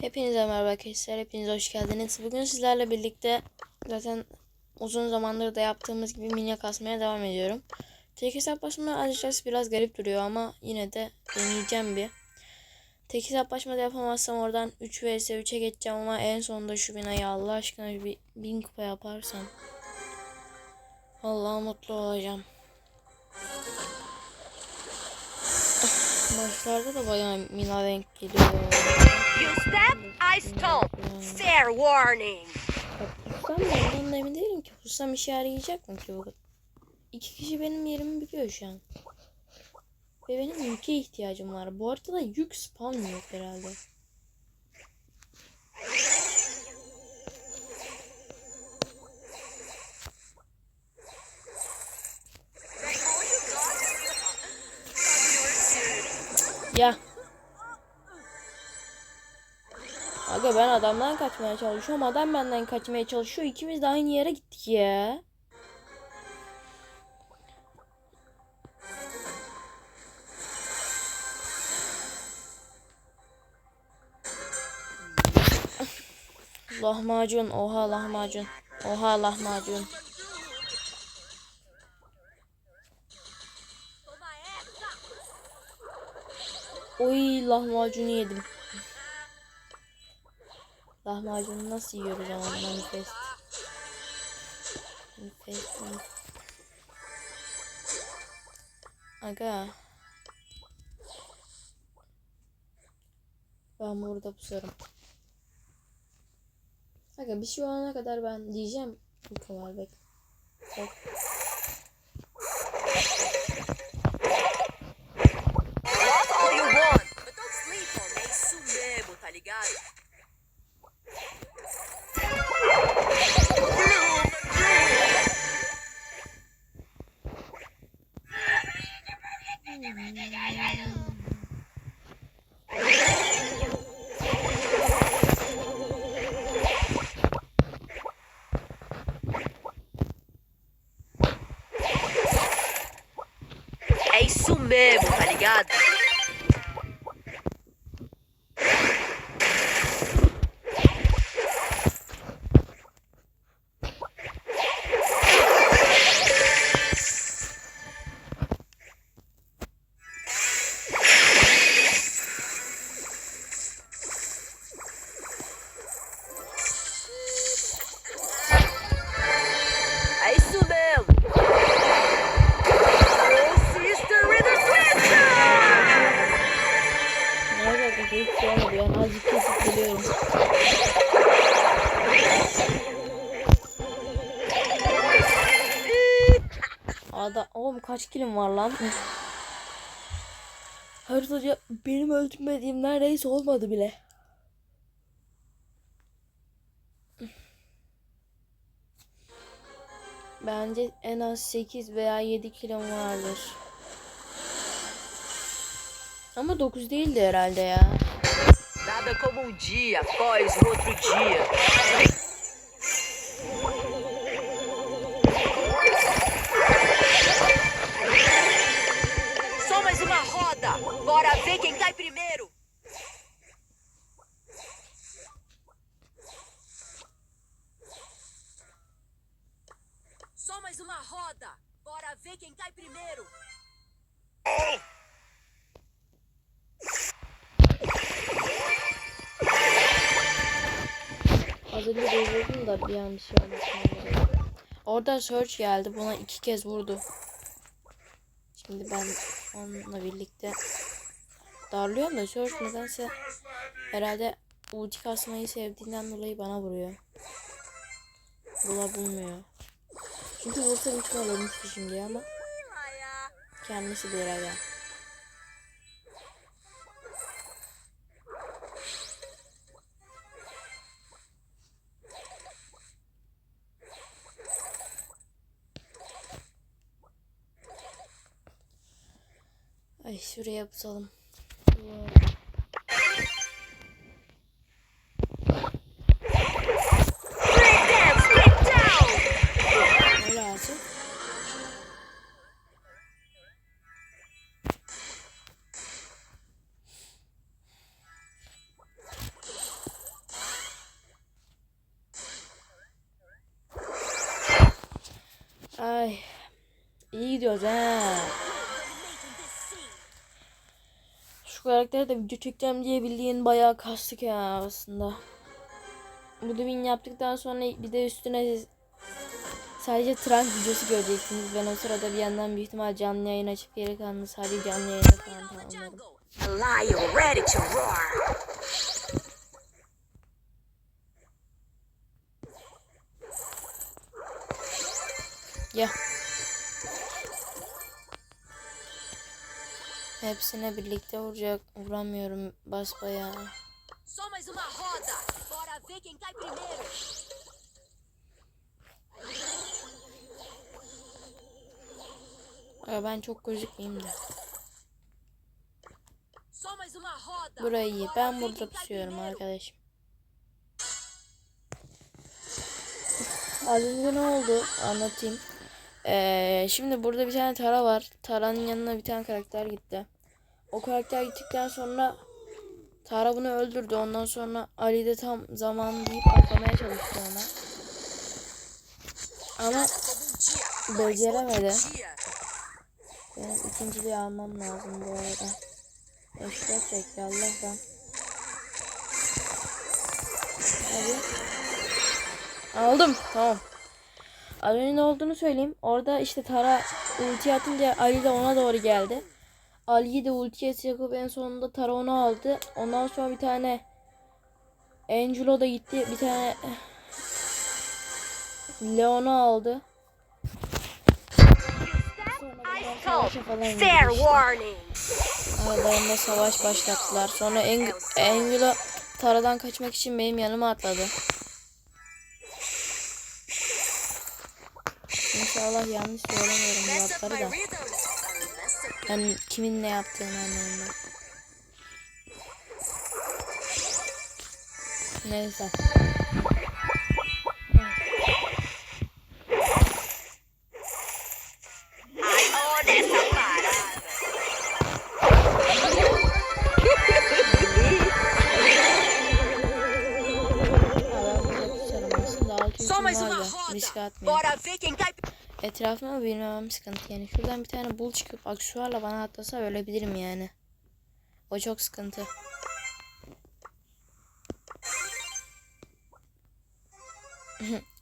Hepinize merhaba arkadaşlar. Hepiniz hoş geldiniz. Bugün sizlerle birlikte zaten uzun zamandır da yaptığımız gibi minyak kasmaya devam ediyorum. Tek hesaplaşma açıkçası biraz garip duruyor ama yine de deneyeceğim bir. Tek hesaplaşma da yapamazsam oradan 3 vs 3'e geçeceğim ama en sonunda şu binayı Allah aşkına bir 1000 kupa yaparsam Allah mutlu olacağım. Başlarda da bayağı mina denk geliyor. You step, I stop. Fair warning. Da ondan da emin değilim ki. Hussam işe yarayacak mı ki bu? İki kişi benim yerimi biliyor şu an. Ve benim yüke ihtiyacım var. Bu haritada yük spam yok herhalde. Ya. Aga ben adamdan kaçmaya çalışıyorum. Adam benden kaçmaya çalışıyor. İkimiz de aynı yere gittik ya. Lahmacun. Oha lahmacun. Oha lahmacun. Oy lahmacunu yedim. Lahmacunu nasıl yiyoruz ama manifest. Manifest. Aga. Ben burada pusarım. Aga bir şey olana kadar ben diyeceğim. Bu kadar. Bek. Hiç şey olmadı. Yani azıcık kesip geliyorum. Ada oğlum kaç kilim var lan? Haritada benim öldürmediğim neredeyse olmadı bile. Bence en az 8 veya 7 kilom vardır. Ama 9 değildi herhalde ya. Nada como um dia após o outro dia. Só mais uma roda. Bora ver quem cai primeiro. Só mais uma roda. Bora ver quem cai primeiro. Az önce durdurdum da bir an bir şey olmasın. Orada search geldi. Buna iki kez vurdu. Şimdi ben onunla birlikte darlıyorum da search nedense herhalde ulti kasmayı sevdiğinden dolayı bana vuruyor. Bulabiliyor. Çünkü vursa büyük ihtimal ölmüştü şimdi ama kendisi bir aga. Ay şuraya busalım. Wow. Ay iyi gidiyoruz ha. Şu karakteri de video çekeceğim diye bildiğin bayağı kastık ya aslında. Bu da win yaptıktan sonra bir de üstüne sadece trunk videosu göreceksiniz. Ben o sırada bir yandan büyük ihtimal canlı yayın açıp geri kalanını sadece canlı yayına falan tamamlarım. A Hepsine birlikte vuracak. Vuramıyorum basbayağı. Só mais uma roda. Bora ver quem cai primeiro. Ay, ben çok gözükmeyeyim de. Burayı Ben burada primeiro. arkadaşım. Az önce ne oldu? Anlatayım. Ee, şimdi burada bir tane Tara var. Tara'nın yanına bir tane karakter gitti. O karakter gittikten sonra Tara bunu öldürdü. Ondan sonra Ali de tam zaman deyip atlamaya çalıştı ona. Ama beceremedi. Benim ikinciliği almam lazım bu arada. Eşref bekle Allah'tan. Hadi. Aldım. Tamam. Ne olduğunu söyleyeyim. Orada işte Tara ulti atınca Ali de ona doğru geldi. Ali'yi de ultiye yakıp en sonunda Tara onu aldı. Ondan sonra bir tane Angelo da gitti. Bir tane Leon'u aldı. Fair warning. Aralarında savaş başlattılar. Sonra Eng Angelo Tara'dan kaçmak için benim yanıma atladı. İnşallah yanlış söylemiyorum muratları my da. Yani kimin ne yaptığını anlamında. Neyse. Ai, olha essa parada. Adam burada tutarım aslında 600 Só mais uma da roda. Bora ver quem cai Etrafıma bilmemem sıkıntı yani. Şuradan bir tane bul çıkıp aksesuarla bana atlasa ölebilirim yani. O çok sıkıntı.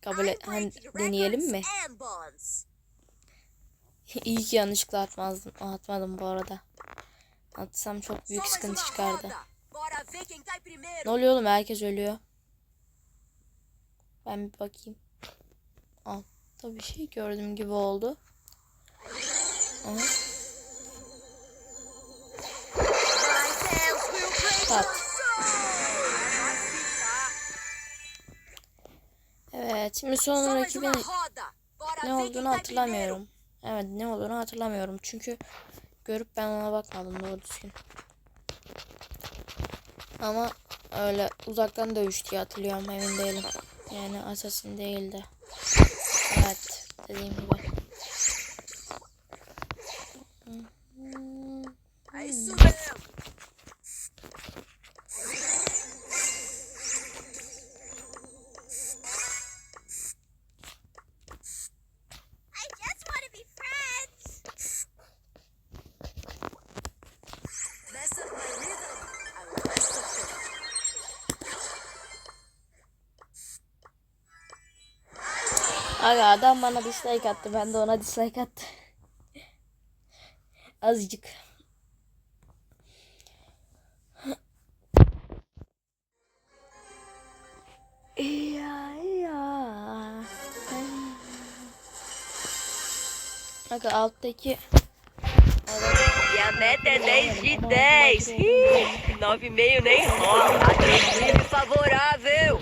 Kabul et. Hani deneyelim mi? İyi ki yanlışlıkla atmazdım. Atmadım bu arada. Atsam çok büyük sıkıntı çıkardı. Ne oluyor oğlum? Herkes ölüyor. Ben bir bakayım. Al. Tabii bir şey gördüğüm gibi oldu. Ficar. Evet. Şimdi son rakibin ne olduğunu hatırlamıyorum. Evet ne olduğunu hatırlamıyorum. Çünkü görüp ben ona bakmadım doğru düzgün. Ama öyle uzaktan dövüş diye hatırlıyorum emin değilim. Yani Assassin değildi. 已经比我小 Aga adam bana dislike attı. Ben de ona dislike attı. Azıcık. Ya ya. Aga alttaki Minha meta é 10 de 10. Ih, 9,5 nem rola. Atrativo favorável.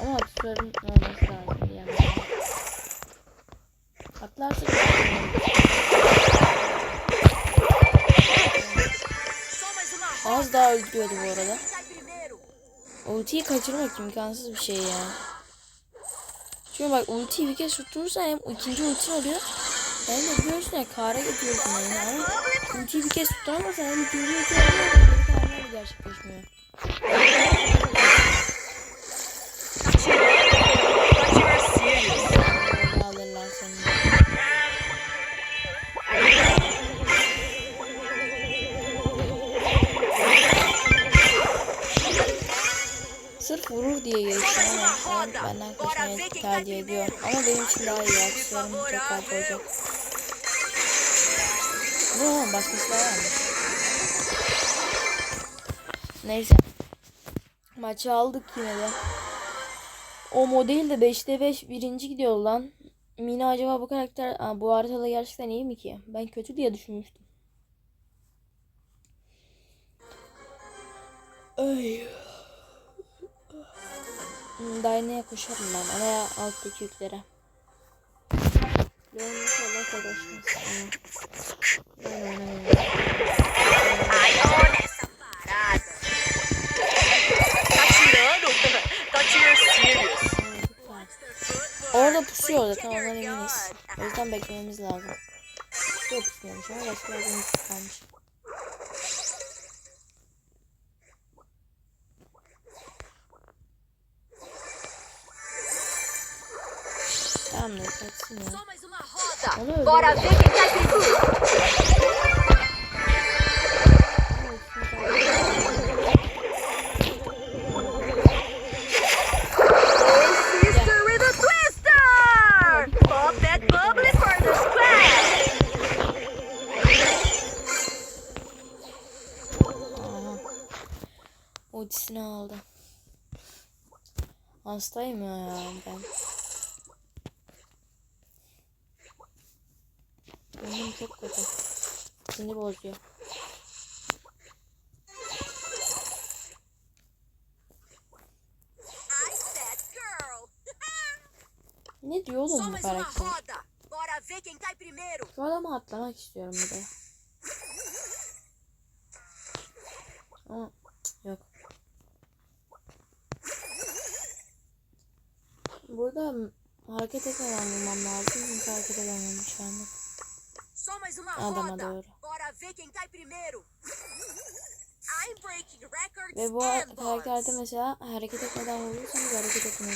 Ama aksesuarın olması lazım yandan. Atlarsa az daha öldürüyordu bu arada. Ultiyi kaçırmak imkansız bir şey ya. Çünkü bak ultiyi bir kez tutturursan hem ikinci ultin oluyor. Hem de biliyorsun ya kara getiriyorsun yani. Ama ultiyi bir kez tutturamazsan hem kalanlar da gerçekleşmiyor. Benden kaçmayı tercih ediyor. Ama benim için daha iyi. Aksiyonum farklı olacak. Bu başkası da varmış. Neyse. Maçı aldık yine de. O model de 5'te 5 birinci gidiyor lan. Mina acaba bu karakter Aa, bu haritada gerçekten iyi mi ki? Ben kötü diye düşünmüştüm. Ay. Dayana'ya koşarım ben ya alttaki yüklere. Leon inşallah serious. Orada pusuyor zaten ondan eminiz. O yüzden beklememiz lazım. Yok pusmuyormuş ama başka yerden kalmış. Tamam da kaçsın ya. Só mais uma roda. Onu Bora öldürelim. ver quem tá primeiro. Oh, sister with a twister! Pop that bubbly for the squad! Aha. Ultisini aldı. Hastayım ya ben. Oyunum çok kötü. Sinir bozuyor. Ne diyor oğlum bu karakter? Şu adamı atlamak istiyorum bir de. Ama yok. Burada hareket etmeden bulmam lazım çünkü hareket edemiyorum şu anda. Mais uma Adama roda. doğru. Bora ver quem cai primeiro. I'm breaking records Ve bu karakterde mesela hareket etmeden vurursanız hareket will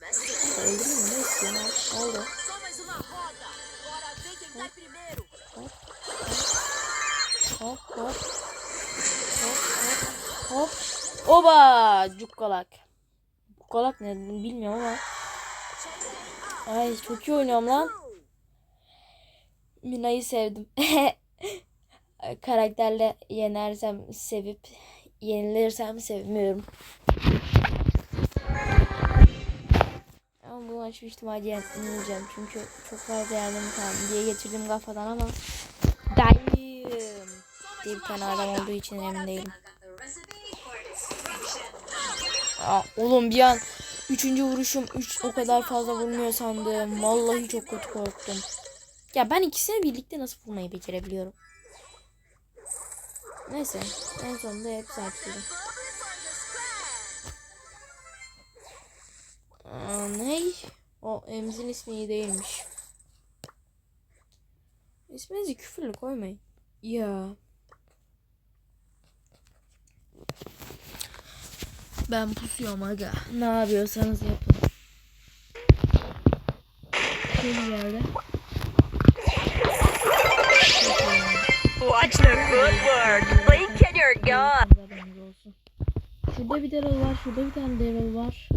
mess up. Öldüreyim mi? Ne istiyorsun? Al. Oldu. Hop hop. Hop hop. Hop. Oba! Cukkalak. Cukkalak ne bilmiyorum ama. Ay çok iyi oynuyorum lan. Mina'yı sevdim. Karakterle yenersem sevip yenilirsem sevmiyorum. Ama bu maç büyük ihtimalle yenileceğim. Çünkü çok fazla yardım kaldı diye getirdim kafadan ama Dayım diye bir tane adam olduğu için emin değilim. Aa, oğlum bir an üçüncü vuruşum üç o kadar fazla vurmuyor sandım. Vallahi çok kötü korktum. Ya ben ikisini birlikte nasıl vurmayı becerebiliyorum? Neyse en sonunda hepsi açıldı. Ne? O Emz'in ismi iyi değilmiş. İsminizi küfürlü koymayın. Ya. Ben pusuyorum aga. Ne yapıyorsanız yapın. Kim geldi? Watch the footwork. Blink and you're gone. Haberiniz olsun. Şurada bir Daryl var. Şurada bir tane Daryl var.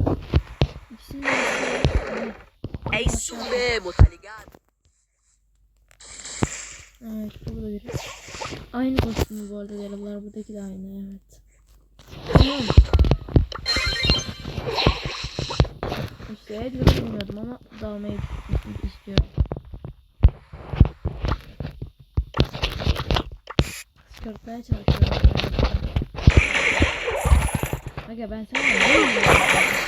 İkisinin de É isso mesmo, tá ligado? Evet burada biri. Aynı kostümü bu arada Daryl'lar. Buradaki de aynı evet. Tamam. İşte Edgar'ı bilmiyordum ama dalmayı istiyorum. Çıkartmaya çalışıyorum. Aga ben sana ne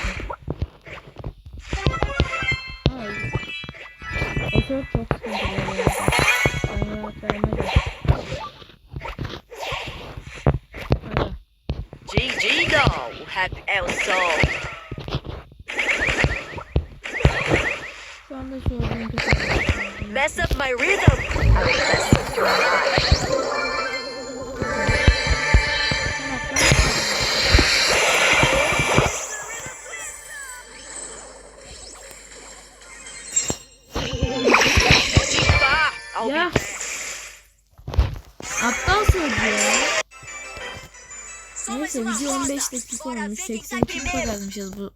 15 dakika olmuş. 80 dakika yazmışız bu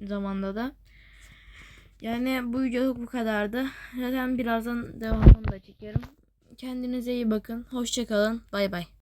zamanda da. Yani bu video bu kadardı. Zaten birazdan devamını da çekerim. Kendinize iyi bakın. Hoşçakalın. Bay bay.